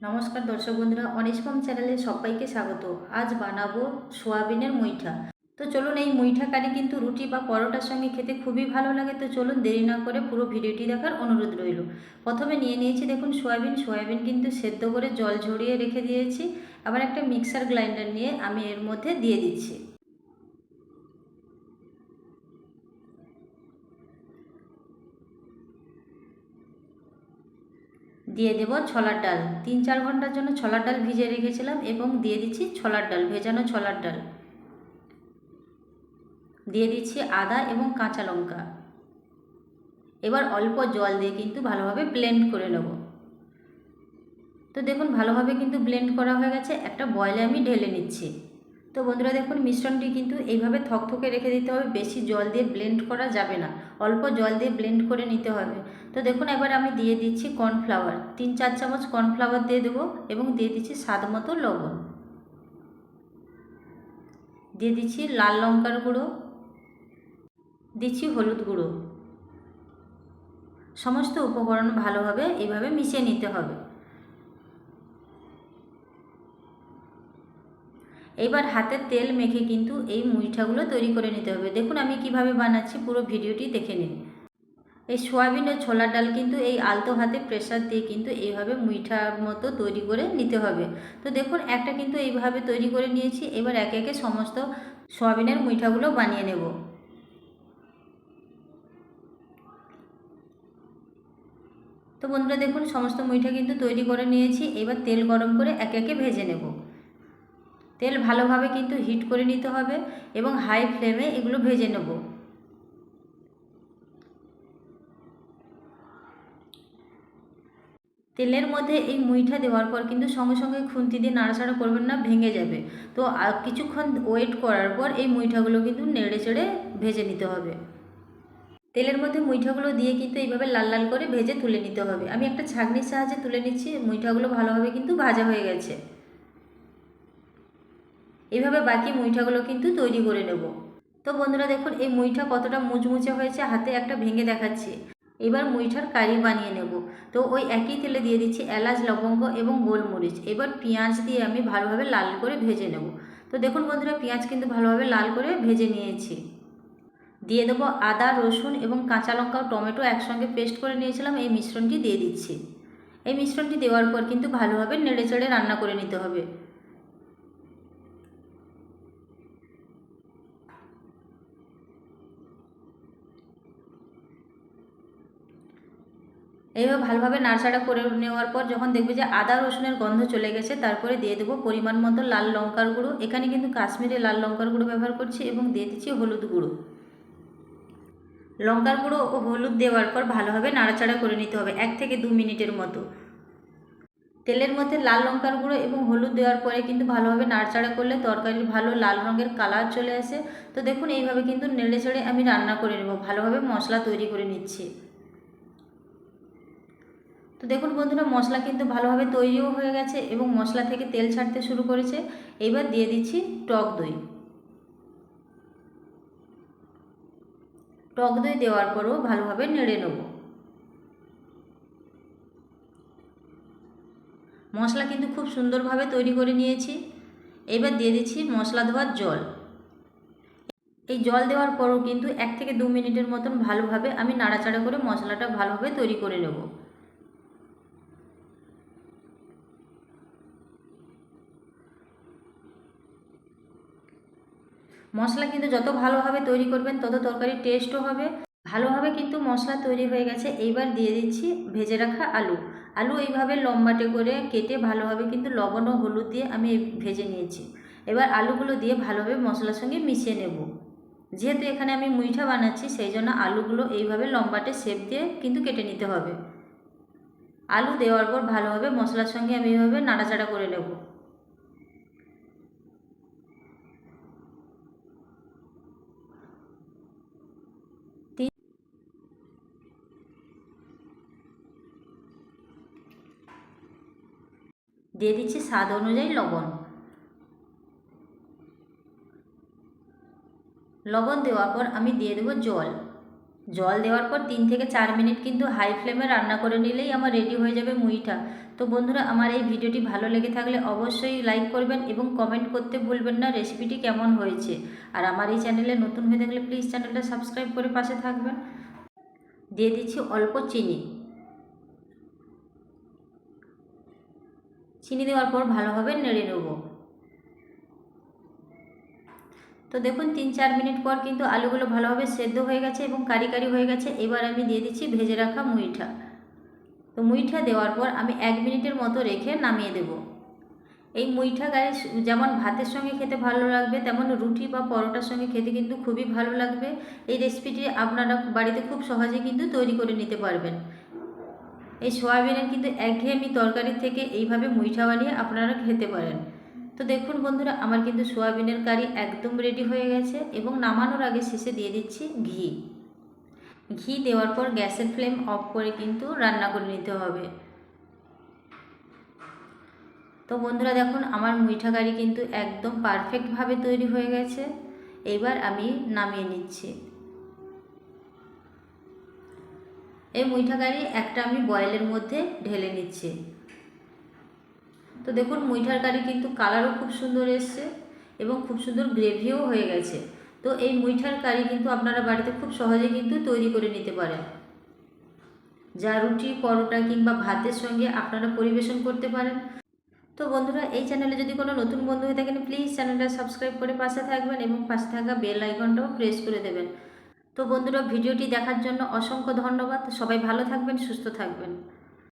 নমস্কার দর্শক বন্ধুরা অনিষ্পম চ্যানেলে সবাইকে স্বাগত। আজ বানাবো সোয়াবিনের মুইঠা। তো চলুন, এই মুইঠা কারি কিন্তু রুটি বা পরোটার সঙ্গে খেতে খুবই ভালো লাগে। তো চলুন, দেরি না করে পুরো ভিডিওটি দেখার অনুরোধ রইল। প্রথমে নিয়ে নিয়েছি, দেখুন, সোয়াবিন। সোয়াবিন কিন্তু সেদ্ধ করে জল ঝরিয়ে রেখে দিয়েছি। আবার একটা মিক্সার গ্রাইন্ডার নিয়ে আমি এর মধ্যে দিয়ে দিচ্ছি। দিয়ে দেব ছোলার ডাল। তিন চার ঘণ্টার জন্য ছোলার ডাল ভিজে রেখেছিলাম এবং দিয়ে দিচ্ছি ছোলার ডাল, ভেজানো ছোলার ডাল। দিয়ে দিচ্ছি আদা এবং কাঁচা লঙ্কা। এবার অল্প জল দিয়ে কিন্তু ভালোভাবে ব্লেন্ড করে নেব। তো দেখুন, ভালোভাবে কিন্তু ব্লেন্ড করা হয়ে গেছে। একটা বয়লে আমি ঢেলে নিচ্ছি। তো বন্ধুরা দেখুন, মিশ্রণটি কিন্তু এইভাবে থকথকে রেখে দিতে হবে। বেশি জল দিয়ে ব্লেন্ড করা যাবে না। অল্প জল দিয়ে ব্লেন্ড করে নিতে হবে। তো দেখুন, এবার আমি দিয়ে দিচ্ছি কর্নফ্লাওয়ার তিন, চার চামচ কর্নফ্লাওয়ার দিয়ে দেবো এবং দিয়ে দিচ্ছি স্বাদ মতো লবণ। দিয়ে দিচ্ছি লাল লঙ্কার গুঁড়ো। দিচ্ছি হলুদ গুঁড়ো। সমস্ত উপকরণ ভালোভাবে এইভাবে মিশিয়ে নিতে হবে। এবার হাতের তেল মেখে কিন্তু এই মুইঠাগুলো তৈরি করে নিতে হবে। দেখুন আমি কীভাবে বানাচ্ছি, পুরো ভিডিওটি দেখে নিন। এই সোয়াবিন ও ছোলার ডাল কিন্তু এই আলতো হাতে প্রেসার দিয়ে কিন্তু এইভাবে মুইঠা মতো তৈরি করে নিতে হবে। তো দেখুন, একটা কিন্তু এইভাবে তৈরি করে নিয়েছি, এবার একে একে সমস্ত সোয়াবিনের মুইঠাগুলো বানিয়ে নেব। তো বন্ধুরা দেখুন, সমস্ত মুইঠা কিন্তু তৈরি করে নিয়েছি, এবার তেল গরম করে একে একে ভেজে নেব। তেল ভালোভাবে কিন্তু হিট করে নিতে হবে এবং হাই ফ্লেমে এগুলো ভেজে নেব। তেলের মধ্যে এই মুইঠা দেওয়ার পর কিন্তু সঙ্গে সঙ্গে খুন্তি দিয়ে নাড়াচাড়া করবেন না, ভেঙে যাবে। তো কিছুক্ষণ ওয়েট করার পর এই মুইঠাগুলো কিন্তু নেড়ে চেড়ে ভেজে নিতে হবে। তেলের মধ্যে মুইঠাগুলো দিয়ে কিন্তু এইভাবে লাল লাল করে ভেজে তুলে নিতে হবে। আমি একটা ছাঁকনির সাহায্যে তুলে নিচ্ছি, মুইঠাগুলো ভালোভাবে কিন্তু ভাজা হয়ে গেছে। এইভাবে বাকি মুইঠাগুলো কিন্তু তৈরি করে নেব। তো বন্ধুরা দেখুন, এই মুইঠা কতটা মুচমুচে হয়েছে, হাতে একটা ভেঙে দেখাচ্ছি। এবার মুইঠার কারি বানিয়ে নেব। তো ওই একই তেলে দিয়ে দিচ্ছি এলাচ, লবঙ্গ এবং গোলমরিচ। এবার পেঁয়াজ দিয়ে আমি ভালোভাবে লাল করে ভেজে নেব। তো দেখুন বন্ধুরা, পেঁয়াজ কিন্তু ভালোভাবে লাল করে ভেজে নিয়েছি। দিয়ে দেবো আদা, রসুন এবং কাঁচা লঙ্কা টমেটো একসঙ্গে পেস্ট করে নিয়েছিলাম। এই মিশ্রণটি দিয়ে দিচ্ছি। এই মিশ্রণটি দেওয়ার পর কিন্তু ভালোভাবে নেড়ে চেড়ে রান্না করে নিতে হবে। এইভাবে ভালোভাবে নাড়াচাড়া করে নেওয়ার পর যখন দেখবে যে আদা রসুনের গন্ধ চলে গেছে, তারপরে দিয়ে দেবো পরিমাণ মতো লাল লঙ্কার গুঁড়ো। এখানে কিন্তু কাশ্মীরে লাল লঙ্কার গুঁড়ো ব্যবহার করছি এবং দিয়ে দিচ্ছি হলুদ গুঁড়ো। লঙ্কার গুঁড়ো ও হলুদ দেওয়ার পর ভালোভাবে নাড়াচাড়া করে নিতে হবে এক থেকে দু মিনিটের মতো। তেলের মধ্যে লাল লঙ্কার গুঁড়ো এবং হলুদ দেওয়ার পরে কিন্তু ভালোভাবে নাড়াচাড়া করলে তরকারির ভালো লাল রঙের কালার চলে আসে। তো দেখুন, এইভাবে কিন্তু নেড়ে চেড়ে আমি রান্না করে নেব। ভালোভাবে মশলা তৈরি করে নিচ্ছি। তো দেখুন বন্ধুরা, মশলা কিন্তু ভালোভাবে তৈরিও হয়ে গেছে এবং মশলা থেকে তেল ছাড়তে শুরু করেছে। এবার দিয়ে দিচ্ছি টক দই। টক দই দেওয়ার পরও ভালোভাবে নেড়ে নেব। মশলা কিন্তু খুব সুন্দরভাবে তৈরি করে নিয়েছি। এবার দিয়ে দিচ্ছি মশলা ধোয়ার জল। এই জল দেওয়ার পরও কিন্তু এক থেকে দু মিনিটের মতন ভালোভাবে আমি নাড়াচাড়া করে মশলাটা ভালোভাবে তৈরি করে নেব। মশলা কিন্তু যত ভালোভাবে তৈরি করবেন, তত তরকারির টেস্টও হবে। ভালোভাবে কিন্তু মশলা তৈরি হয়ে গেছে। এইবার দিয়ে দিচ্ছি ভেজে রাখা আলু। আলু এইভাবে লম্বাটে করে কেটে ভালোভাবে কিন্তু লবণ ও হলুদ দিয়ে আমি ভেজে নিয়েছি। এবার আলুগুলো দিয়ে ভালোভাবে মশলার সঙ্গে মিশিয়ে নেব। যেহেতু এখানে আমি মুইঠা বানাচ্ছি, সেই জন্য আলুগুলো এইভাবে লম্বাটে শেপ দিয়ে কিন্তু কেটে নিতে হবে। আলু দেওয়ার পর ভালোভাবে মশলার সঙ্গে আমি এইভাবে নাড়াচাড়া করে নেব। দিয়ে দিচ্ছি স্বাদ অনুযায়ী লবণ। লবণ দেওয়ার পর আমি দিয়ে দেবো জল। জল দেওয়ার পর তিন থেকে চার মিনিট কিন্তু হাই ফ্লেমে রান্না করে নিলেই আমার রেডি হয়ে যাবে মুইটা তো বন্ধুরা, আমার এই ভিডিওটি ভালো লেগে থাকলে অবশ্যই লাইক করবেন এবং কমেন্ট করতে ভুলবেন না রেসিপিটি কেমন হয়েছে। আর আমার এই চ্যানেলে নতুন হয়ে থাকলে প্লিজ চ্যানেলটা সাবস্ক্রাইব করে পাশে থাকবেন। দিয়ে দিচ্ছি অল্প চিনি। চিনি দেওয়ার পর ভালোভাবে নেড়ে নেব। তো দেখুন, তিন চার মিনিট পর কিন্তু আলুগুলো ভালোভাবে সেদ্ধ হয়ে গেছে এবং কারি কারি হয়ে গেছে। এবার আমি দিয়ে দিচ্ছি ভেজে রাখা মুইঠা। তো মুইঠা দেওয়ার পর আমি এক মিনিটের মতো রেখে নামিয়ে দেব। এই মুইঠা গায়ে যেমন ভাতের সঙ্গে খেতে ভালো লাগবে, তেমন রুটি বা পরোটার সঙ্গে খেতে কিন্তু খুবই ভালো লাগবে। এই রেসিপিটি আপনারা বাড়িতে খুব সহজে কিন্তু তৈরি করে নিতে পারবেন। এই সয়াবিনের কিন্তু একঘেয়েমি তরকারির থেকে এইভাবে মুইঠা বানিয়ে আপনারা খেতে পারেন। তো দেখুন বন্ধুরা, আমার কিন্তু সয়াবিনের কারি একদম রেডি হয়ে গেছে এবং নামানোর আগে শেষে দিয়ে দিচ্ছি ঘি। ঘি দেওয়ার পর গ্যাসের ফ্লেম অফ করে কিন্তু রান্না করে নিতে হবে। তো বন্ধুরা, দেখুন, আমার মুইঠা কারি কিন্তু একদম পারফেক্টভাবে তৈরি হয়ে গেছে। এবার আমি নামিয়ে নিচ্ছি। এই মুইঠা কারি একটা আমি বয়েলের মধ্যে ঢেলে নিচ্ছি। তো দেখুন, মুইঠার কারি কিন্তু কালারও খুব সুন্দর এসছে এবং খুব সুন্দর গ্রেভিও হয়ে গেছে। তো এই মুইঠার কারি কিন্তু আপনারা বাড়িতে খুব সহজে কিন্তু তৈরি করে নিতে পারেন। যা রুটি, পরোটা কিংবা ভাতের সঙ্গে আপনারা পরিবেশন করতে পারেন। তো বন্ধুরা, এই চ্যানেলে যদি কোনো নতুন বন্ধু হয়ে থাকেন, প্লিজ চ্যানেলটা সাবস্ক্রাইব করে পাশে থাকবেন এবং পাশে থাকা বেল আইকনটাও প্রেস করে দেবেন। তো বন্ধুরা ভিডিওটি দেখার জন্য অসংখ্য ধন্যবাদ। সবাই ভালো থাকবেন সুস্থ থাকবেন।